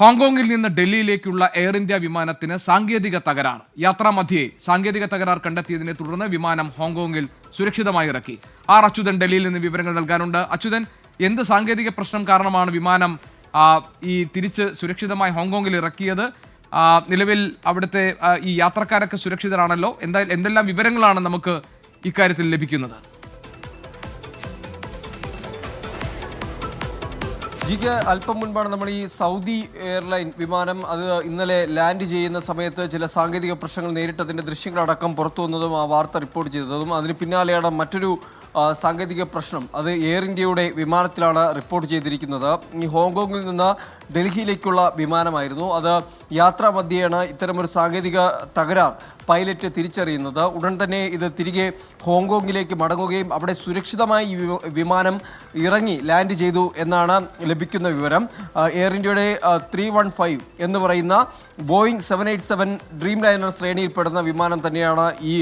ഹോങ്കോങ്ങിൽ നിന്ന് ഡൽഹിയിലേക്കുള്ള air India വിമാനത്തിന് സാങ്കേതിക തകരാർ. യാത്രാമധ്യേ സാങ്കേതിക തകരാർ കണ്ടെത്തിയതിനെ തുടർന്ന് വിമാനം ഹോങ്കോങ്ങിൽ സുരക്ഷിതമായി ഇറക്കി. ആർ അച്യുതൻ ഡൽഹിയിൽ നിന്ന് വിവരങ്ങൾ നൽകാനുണ്ട്. അച്യുതൻ എന്ത് സാങ്കേതിക പ്രശ്നം കാരണമാണ് വിമാനം ഈ തിരിച്ച് സുരക്ഷിതമായി ഹോങ്കോങ്ങിൽ ഇറക്കിയത്? നിലവിൽ അവിടുത്തെ ഈ യാത്രക്കാരൊക്കെ സുരക്ഷിതരാണല്ലോ? എന്താ എന്തെല്ലാം വിവരങ്ങളാണ് നമുക്ക് ഇക്കാര്യത്തിൽ ലഭിക്കുന്നത്? ജിക്ക് അല്പം മുൻപാണ് നമ്മൾ ഈ സൗദി എയർലൈൻ വിമാനം അത് ഇന്നലെ ലാൻഡ് ചെയ്യുന്ന സമയത്ത് ചില സാങ്കേതിക പ്രശ്നങ്ങൾ നേരിട്ടതിന്റെ ദൃശ്യങ്ങളടക്കം പുറത്തു വന്നതും ആ വാർത്ത റിപ്പോർട്ട് ചെയ്തതും അതിന് പിന്നാലെയാണ് മറ്റൊരു സാങ്കേതിക പ്രശ്നം. അത് എയർ ഇന്ത്യയുടെ വിമാനത്തിലാണ് റിപ്പോർട്ട് ചെയ്തിരിക്കുന്നത്. ഈ ഹോങ്കോങ്ങിൽ നിന്ന് ഡൽഹിയിലേക്കുള്ള വിമാനമായിരുന്നു. അത് യാത്രാ മധ്യേയാണ് ഇത്തരമൊരു സാങ്കേതിക തകരാർ. പൈലറ്റ് തിരിച്ചറിയുന്നത്. ഉടൻ തന്നെ ഇത് തിരികെ ഹോങ്കോങ്ങിലേക്ക് മടങ്ങുകയും അവിടെ സുരക്ഷിതമായി വിമാനം ഇറങ്ങി ലാൻഡ് ചെയ്തു എന്നാണ് ലഭിക്കുന്ന വിവരം. എയർ ഇന്ത്യയുടെ ത്രീ വൺ ഫൈവ് എന്ന് പറയുന്ന Boeing seven eight seven Dreamliner ശ്രേണിയിൽപ്പെടുന്ന വിമാനം തന്നെയാണ് ഈ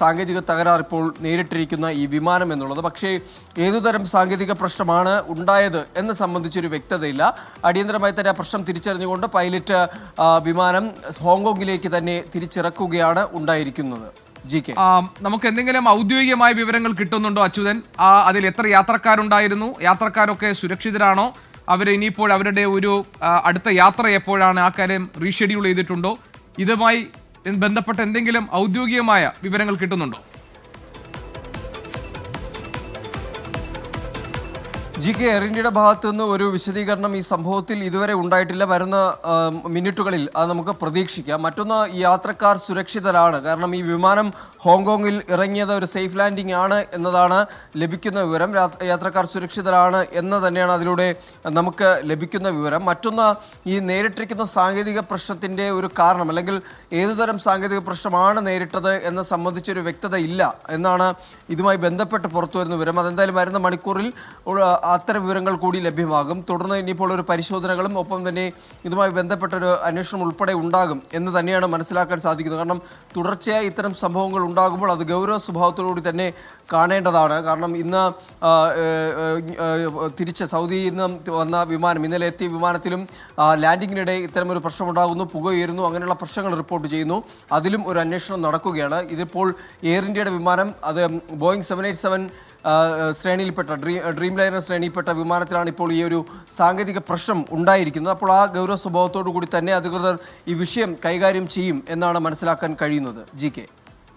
സാങ്കേതിക തകരാർ ഇപ്പോൾ നേരിട്ടിരിക്കുന്ന ഈ വിമാനം എന്നുള്ളത്. പക്ഷേ ഏതുതരം സാങ്കേതിക പ്രശ്നമാണ് ഉണ്ടായത് എന്ന് സംബന്ധിച്ചൊരു വ്യക്തതയില്ല. അടിയന്തരമായി തന്നെ ആ പ്രശ്നം തിരിച്ചറിഞ്ഞുകൊണ്ട് പൈലറ്റ് വിമാനം ഹോങ്കോങ്ങിലേക്ക് തന്നെ തിരിച്ചിറക്കുകയാണ് ഉണ്ടായിരിക്കുന്നത്. ജി കെ നമുക്ക് എന്തെങ്കിലും ഔദ്യോഗികമായ വിവരങ്ങൾ കിട്ടുന്നുണ്ടോ അച്യുതൻ? അതിൽ എത്ര യാത്രക്കാരുണ്ടായിരുന്നു? യാത്രക്കാരൊക്കെ സുരക്ഷിതരാണോ? അവർ ഇനിയിപ്പോൾ അവരുടെ ഒരു അടുത്ത യാത്ര എപ്പോഴാണ് ആ കാര്യം റീഷെഡ്യൂൾ ചെയ്തിട്ടുണ്ടോ? ഇതുമായി ബന്ധപ്പെട്ട എന്തെങ്കിലും ഔദ്യോഗികമായ വിവരങ്ങൾ കിട്ടുന്നുണ്ടോ? ജി കെ എയർ ഇന്ത്യയുടെ ഭാഗത്തു നിന്ന് ഒരു വിശദീകരണം ഈ സംഭവത്തിൽ ഇതുവരെ ഉണ്ടായിട്ടില്ല. വരുന്ന മിനിറ്റുകളിൽ അത് നമുക്ക് പ്രതീക്ഷിക്കാം. മറ്റൊന്ന് യാത്രക്കാർ സുരക്ഷിതരാണ്. കാരണം ഈ വിമാനം ഹോങ്കോങ്ങിൽ ഇറങ്ങിയത് ഒരു സേഫ് ലാൻഡിംഗ് ആണ് എന്നതാണ് ലഭിക്കുന്ന വിവരം. യാത്രക്കാർ സുരക്ഷിതരാണ് എന്ന് തന്നെയാണ് അതിലൂടെ നമുക്ക് ലഭിക്കുന്ന വിവരം. മറ്റൊന്ന് ഈ നേരിട്ടിരിക്കുന്ന സാങ്കേതിക പ്രശ്നത്തിന്റെ ഒരു കാരണം അല്ലെങ്കിൽ ഏതുതരം സാങ്കേതിക പ്രശ്നമാണ് നേരിട്ടത് എന്ന് സംബന്ധിച്ചൊരു വ്യക്തത ഇല്ല എന്നാണ് ഇതുമായി ബന്ധപ്പെട്ട് പുറത്തു വരുന്ന വിവരം. അതെന്തായാലും വരുന്ന മണിക്കൂറിൽ അത്തരം വിവരങ്ങൾ കൂടി ലഭ്യമാകും. തുടർന്ന് ഇനിയിപ്പോൾ ഒരു പരിശോധനകളും ഒപ്പം തന്നെ ഇതുമായി ബന്ധപ്പെട്ട ഒരു അന്വേഷണം ഉൾപ്പെടെ ഉണ്ടാകും എന്ന് തന്നെയാണ് മനസ്സിലാക്കാൻ സാധിക്കുന്നത്. കാരണം തുടർച്ചയായി ഇത്തരം സംഭവങ്ങൾ ഉണ്ടാകുമ്പോൾ അത് ഗൗരവ സ്വഭാവത്തോടുകൂടി തന്നെ കാണേണ്ടതാണ്. കാരണം ഇന്ന് തിരിച്ച് സൗദിയിൽ നിന്ന് വന്ന വിമാനം ഇന്നലെ എത്തിയ വിമാനത്തിലും ലാൻഡിങ്ങിനിടെ ഇത്തരമൊരു പ്രശ്നം ഉണ്ടാകുന്നു പുക ഉയരുന്നു അങ്ങനെയുള്ള പ്രശ്നങ്ങൾ റിപ്പോർട്ട് ചെയ്യുന്നു. അതിലും ഒരു അന്വേഷണം നടക്കുകയാണ്. ഇതിപ്പോൾ എയർ ഇന്ത്യയുടെ വിമാനം അത് ബോയിങ് സെവൻ എയ്റ്റ് സെവൻ ശ്രേണിയിൽപ്പെട്ട ഡ്രീം ഡ്രീം ലൈനർ ശ്രേണിയിൽപ്പെട്ട വിമാനത്തിലാണ് ഇപ്പോൾ ഈ ഒരു സാങ്കേതിക പ്രശ്നം ഉണ്ടായിരിക്കുന്നത്. അപ്പോൾ ആ ഗൗരവ സ്വഭാവത്തോടു കൂടി തന്നെ അധികൃതർ ഈ വിഷയം കൈകാര്യം ചെയ്യും എന്നാണ് മനസ്സിലാക്കാൻ കഴിയുന്നത്. ജി കെ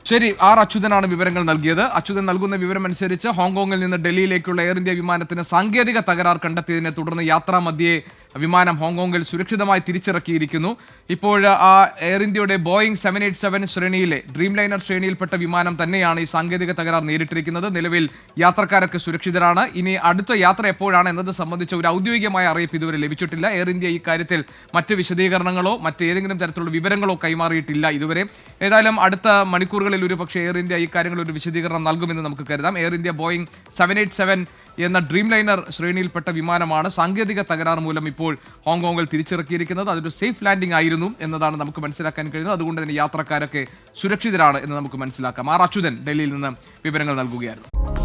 ശരി ആർ അച്യുതനാണ് വിവരങ്ങൾ നൽകിയത്. അച്യുതൻ നൽകുന്ന വിവരം അനുസരിച്ച് ഹോങ്കോങ്ങിൽ നിന്ന് ഡൽഹിയിലേക്കുള്ള എയർ ഇന്ത്യ വിമാനത്തിന് സാങ്കേതിക തകരാർ കണ്ടെത്തിയതിനെ തുടർന്ന് യാത്രാ മധ്യേ വിമാനം ഹോങ്കോങ്ങിൽ സുരക്ഷിതമായി തിരിച്ചിറക്കിയിരിക്കുന്നു. ഇപ്പോൾ ആ എയർ ഇന്ത്യയുടെ ബോയിങ് സെവൻ എയ്റ്റ് സെവൻ ശ്രേണിയിലെ ഡ്രീം ലൈനർ ശ്രേണിയിൽപ്പെട്ട വിമാനം തന്നെയാണ് ഈ സാങ്കേതിക തകരാർ നേരിട്ടിരിക്കുന്നത്. നിലവിൽ യാത്രക്കാരൊക്കെ സുരക്ഷിതരാണ്. ഇനി അടുത്ത യാത്ര എപ്പോഴാണ് എന്നത് സംബന്ധിച്ച ഒരു ഔദ്യോഗികമായ അറിയിപ്പ് ഇതുവരെ ലഭിച്ചിട്ടില്ല. എയർ ഇന്ത്യ ഈ കാര്യത്തിൽ മറ്റ് വിശദീകരണങ്ങളോ മറ്റേതെങ്കിലും തരത്തിലുള്ള വിവരങ്ങളോ കൈമാറിയിട്ടില്ല ഇതുവരെ. ഏതായാലും അടുത്ത മണിക്കൂറുകളിൽ ഒരു പക്ഷേ എയർ ഇന്ത്യ ഈ കാര്യങ്ങളിൽ ഒരു വിശദീകരണം നൽകുമെന്ന് നമുക്ക് കരുതാം. Air India Boeing seven eight seven എന്ന ഡ്രീം ലൈനർ ശ്രേണിയിൽപ്പെട്ട വിമാനമാണ് സാങ്കേതിക തകരാർ മൂലം ഇപ്പോൾ ഹോങ്കോങ്ങിൽ തിരിച്ചിറക്കിയിരിക്കുന്നത്. അതൊരു സേഫ് ലാൻഡിംഗ് ആയിരുന്നു എന്നതാണ് നമുക്ക് മനസ്സിലാക്കാൻ കഴിയുന്നത്. അതുകൊണ്ട് തന്നെ യാത്രക്കാരൊക്കെ സുരക്ഷിതരാണ് എന്ന് നമുക്ക് മനസ്സിലാക്കാം. ആർ അച്യുതൻ ഡൽഹിയിൽ നിന്ന് വിവരങ്ങൾ നൽകുകയായിരുന്നു.